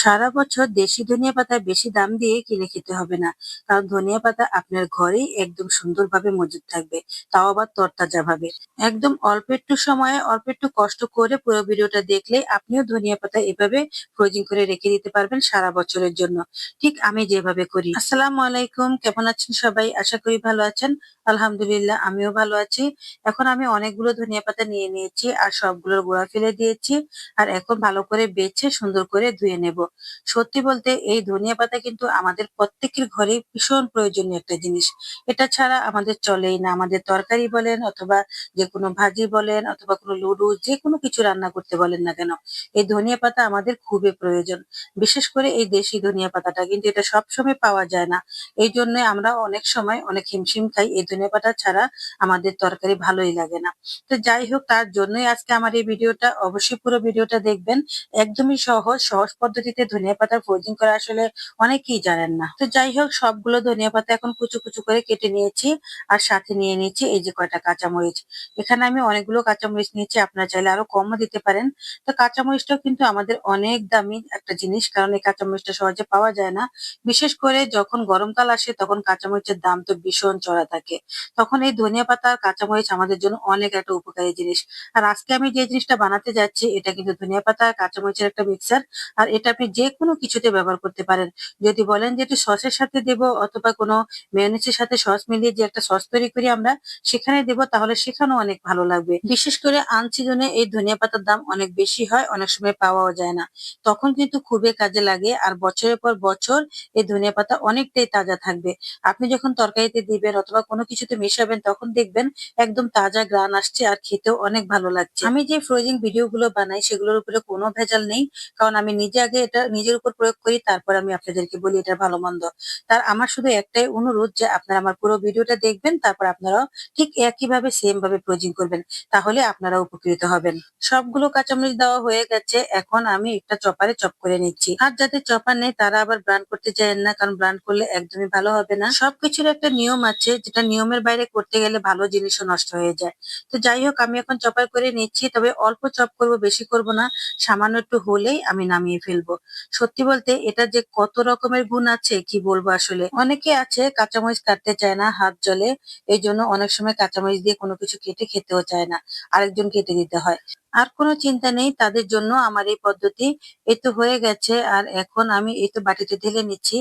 সারা বছর দেশি ধনিয়া পাতা বেশি দাম দিয়ে কিনে খেতে হবে না। কারণ ধনিয়া পাতা আপনার ঘরেই একদম সুন্দরভাবে মজুদ থাকবে। তাও আবার তরতাজা ভাবে একদম অল্প একটু সময়ে অল্প একটু কষ্ট করে পুরো ভিডিওটা দেখলে আপনিও ধনিয়া পাতা এভাবে ফ্রোজিং করে রেখে দিতে পারবেন সারা বছরের জন্য। ঠিক আমি যেভাবে করি। আসসালামু আলাইকুম, কেমন আছেন সবাই? আশা করি ভালো আছেন। আলহামদুলিল্লাহ, আমিও ভালো আছি। এখন আমি অনেকগুলো ধনিয়া পাতা নিয়ে নিয়েছি আর সবগুলোর গোড়া ফেলে দিয়েছি। আর এখন ভালো করে বেছে সুন্দর করে ধুয়ে নেব। সত্যি বলতে এই ধনিয়া পাতা কিন্তু আমাদের প্রত্যেকের ঘরে ভীষণ প্রয়োজনীয় একটা জিনিস। এটা ছাড়া আমাদের চলেই না। আমাদের তরকারি বলেন অথবা যে কোনো ভাজি বলেন অথবা কোনো লুডু যে কোনো কিছু রান্না করতে বলেন না কেন, এই ধনিয়া পাতা আমাদের খুবই প্রয়োজন। বিশেষ করে এই দেশি ধনিয়া পাতাটা কিন্তু এটা সবসময় পাওয়া যায় না। এই জন্য আমরা অনেক সময় অনেক হিমশিম খাই। এই ধনিয়া পাতা ছাড়া আমাদের তরকারি ভালোই লাগে না। তো যাই হোক, তার জন্যই আজকে আমার এই ভিডিওটা। অবশ্যই পুরো ভিডিওটা দেখবেন। একদমই সহজ সহজ পদ্ধতিতে ধনিয়া পাতা ফ্রোজিং করা আসলে অনেকেই জানেন না। তো যাই হোক, সবগুলো ধনিয়া পাতা এখন কুচু কুচু করে কেটে নিয়েছি আর সাথে নিয়ে নিয়েছি এই যে কয়টা কাঁচামরিচ। এখানে আমি অনেকগুলো কাঁচামরিচ নিয়েছি, আপনারা চাইলে আরও কমও দিতে পারেন। তো কাঁচামরিচটাও কিন্তু আমাদের অনেক দামি একটা জিনিস, কারণ এই কাঁচামরিচটা সহজে পাওয়া যায় না। বিশেষ করে যখন গরমকাল আসে, তখন কাঁচামরিচের দাম তো ভীষণ চড়া থাকে। তখন এই ধনিয়া পাতা আর কাঁচামরিচ আমাদের জন্য অনেক একটা উপকারী জিনিস। আর আজকে আমি যে জিনিসটা বানাতে যাচ্ছি, এটা কিন্তু ধনিয়া পাতা আর কাঁচামরিচের একটা মিক্সার আর এটা আপনি যে কোনো কিছুতে ব্যবহার করতে পারেন। যদি বলেন যে একটু সসের সাথে দেব অথবা কোনো মেয়নিজের সাথে সস মিলিয়ে যে একটা সস তৈরি করি আমরা, সেখানে দেব, তাহলে সেখানেও অনেক ভালো লাগবে। বিশেষ করে আনসিজনে এই ধনিয়া পাতার দাম অনেক বেশি হয়, অনেক সময় পাওয়াও যায় না। তখন কিন্তু খুবই কাজে লাগে আর বছরের পর বছর এই ধনিয়া পাতা অনেকটাই তাজা থাকবে। আপনি যখন তরকারিতে দিবেন অথবা কোনো কিছুতে মেশাবেন, তখন দেখবেন একদম তাজা গ্রান আসছে আর খেতেও অনেক ভালো লাগছে। আমি যে ফ্রোজিং ভিডিও গুলো বানাই, সেগুলোর উপরে কোনো ভেজাল নেই। কারণ আমি নিজে আগে এটা নিজের উপর প্রয়োগ করি, তারপর আমি আপনাদেরকে বলি এটা ভালো মন্দ। তার আমার শুধু একটাই অনুরোধ যে আপনারা আমার পুরো ভিডিওটা দেখবেন, তারপর আপনারাও ঠিক একইভাবে সেম ভাবে প্রয়োজন করবেন, তাহলে আপনারা উপকৃত হবেন। সবগুলো কাঁচামরিচ দেওয়া হয়ে গেছে, এখন আমি একটা চপারে চপ করে নিচ্ছি। আর যাদের চপার নেই, তারা আবার ব্রান্ড করতে চান না, কারণ ব্রান্ড করলে একদমই ভালো হবে না। সবকিছুর একটা নিয়ম আছে, যেটা নিয়মের বাইরে করতে গেলে ভালো জিনিসও নষ্ট হয়ে যায়। তো যাই হোক, আমি এখন চপার করে নিচ্ছি, তবে অল্প চপ করব, বেশি করব না, সামান্য একটু হলেই আমি নামিয়ে ফেলব। সত্যি বলতে এটা যে কত রকমের গুণ আছে, কি বলব আসলে? অনেকে আছে কাঁচামরিচ কাটতে চায় না হাত জলে এই জন্য অনেক সময় কাঁচামরিচ দিয়ে কোনো কিছু কেটে খেতেও চায় না, আরেকজন কেটে দিতে হয়। আর কোনো চিন্তা নেই, তাদের জন্য আমার এই পদ্ধতি এই তো হয়ে গেছে। আর এখন আমি এই তো বাটিতে ঢেলে নিচ্ছি।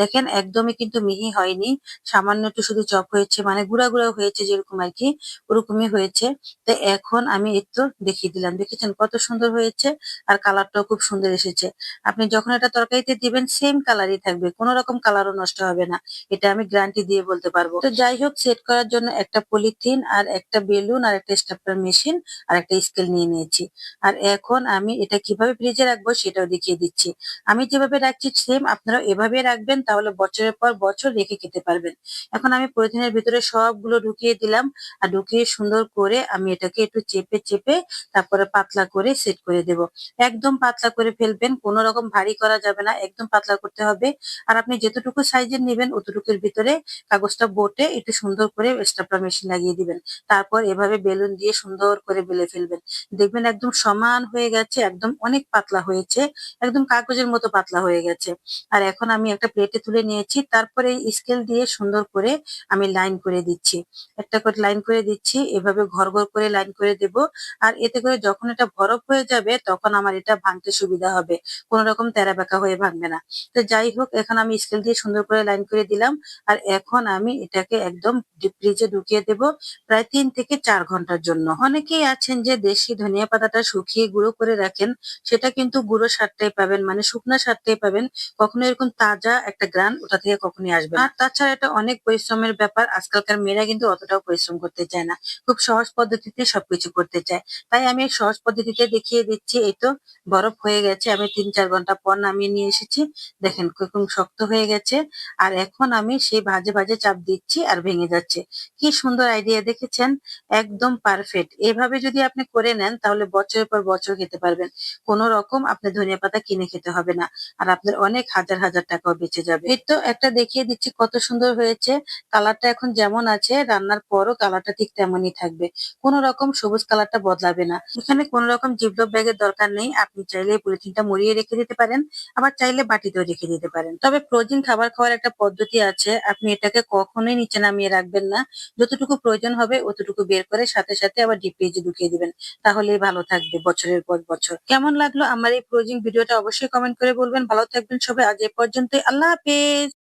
দেখেন, একদমই কিন্তু মিহি হয়নি। সামান্য একটু শুধু চপ হয়েছে মানে গুঁড়া গুঁড়া হয়েছে যেরকম আর কি, ওরকমই হয়েছে। তো এখন আমি এই তো দেখিয়ে দিলাম। দেখেছেন কত সুন্দর হয়েছে আর কালারটাও খুব সুন্দর এসেছে। আপনি যখন এটা তরকারিতে দিবেন সেম কালারই থাকবে, কোনো রকম কালারও নষ্ট হবে না। এটা আমি গ্যারান্টি দিয়ে বলতে পারব। তো যাই হোক সেট করার জন্য একটা পলিথিন আর একটা বেলুন আর একটা স্টাপলার মেশিন আর একটা স্কেল নিয়ে নিয়েছি। আর এখন আমি এটা কীভাবে ফ্রিজে রাখব সেটাও দেখিয়ে দিচ্ছি। আমি যেভাবে রাখছি সেম আপনারা এভাবে রাখবেন, তাহলে বছরের পর বছর রেখে খেতে পারবেন। এখন আমি পলিথিনের ভিতরে সবগুলো ঢুকিয়ে দিলাম, আর ঢুকিয়ে সুন্দর করে আমি এটাকে একটু চেপে চেপে তারপরে পাতলা করে সেট করে দেব। একদম পাতলা করে ফেলবেন, কোনো রকম ভারী করা যাবে না, একদম পাতলা করতে হবে। আর আপনি যতটুকু সাইজের নেবেন অতটুকুর ভিতরে কাগজটা বোটে, একটু সুন্দর করে স্টাপলার মেশিন লাগিয়ে দিবেন। তারপর এভাবে বেলুন দিয়ে সুন্দর করে বেলে ফেলবেন। দেখবেন একদম সমান হয়ে গেছে, একদম অনেক পাতলা হয়েছে, একদম কাগজের মতো পাতলা হয়ে গেছে। আর এখন আমি একটা প্লেটে তুলে নিয়েছি, তারপরে স্কেল দিয়ে সুন্দর করে আমি লাইন করে দিচ্ছি। একটা করে লাইন করে দিচ্ছি, এভাবে ঘর ঘর করে লাইন করে দেব। আর এতে করে যখন এটা বরফ হয়ে যাবে, তখন আমার এটা ভাঙতে সুবিধা হবে। কোন রকম তেরা বেঁকা হয়ে ভাঙবে না। তো যাই হোক, এখন আমি স্কেল দিয়ে সুন্দর করে লাইন করে দিলাম। আর এখন আমি এটাকে একদম ফ্রিজে ঢুকিয়ে দেব, প্রায় তিন থেকে চার ঘণ্টার জন্য। অনেকেই আছেন যে দেশি ধনিয়া পাতাটা শুকিয়ে গুঁড়ো করে রাখেন, সেটা কিন্তু গুঁড়ো স্বাদটাই পাবেন মানে শুকনা স্বাদটাই পাবেন। কখনো এরকম তাজা একটা গ্রান ওটা থেকে কখনই আসবে। আর তাছাড়া এটা অনেক পরিশ্রমের ব্যাপার, আজকালকার মেয়েরা কিন্তু অতটাও পরিশ্রম করতে চায় না। খুব সহজ পদ্ধতিতে সবকিছু করতে চায়। তাই আমি সহজ পদ্ধতিতে দেখিয়ে দিচ্ছি, এই তো বরফ হয়ে গেছে, আমি তিন চার ঘণ্টা পর নামিয়ে নিয়ে এসেছি। দেখেন কীরকম শক্ত হয়ে গেছে, আর এখন আমি সেই ভাজে ভাজে চাপ দিচ্ছি আর ভেঙে যাচ্ছে। কি সুন্দর আইডিয়া দেখেছেন? একদম পারফেক্ট এভাবে যদি আপনি করে নেন তাহলে বছরের পর বছর খেতে পারবেন। কোনো রকম আপনি ধনিয়া পাতা কিনে খেতে হবে না। আর আপনার অনেক হাজার হাজার টাকাও বেঁচে যাবে। এই তো একটা দেখিয়ে দিচ্ছি কত সুন্দর হয়েছে। কালারটা এখন যেমন আছে, রান্নার পরও কালারটা ঠিক তেমনই থাকবে। কোনো রকম সবুজ কালারটা বদলাবে না। এখানে কোনো রকম জিপলক ব্যাগের দরকার নেই। আপনি চাইলে পলিথিনটা মরিয়ে রেখে দিতে পারেন। আবার চাইলে বাটিতেও রেখে দিতে পারেন। তবে ফ্রোজেন খাবার খাওয়ার একটা পদ্ধতি আছে। আপনি এটাকে কখনোই নিচে নামিয়ে রাখবেন না। যতটুকু প্রয়োজন হবে, অতটুকু বের করে সাথে সাথে আবার ডিপ ফ্রিজে ঢুকিয়ে দিবেন। তাহলেই ভালো থাকবে বছরের পর বছর। কেমন লাগল আমার এই ক্লোজিং ভিডিওটা অবশ্যই কমেন্ট করে বলবেন। ভালো থাকবেন সবাই। আজ এ পর্যন্তই। আল্লাহ হাফেজ।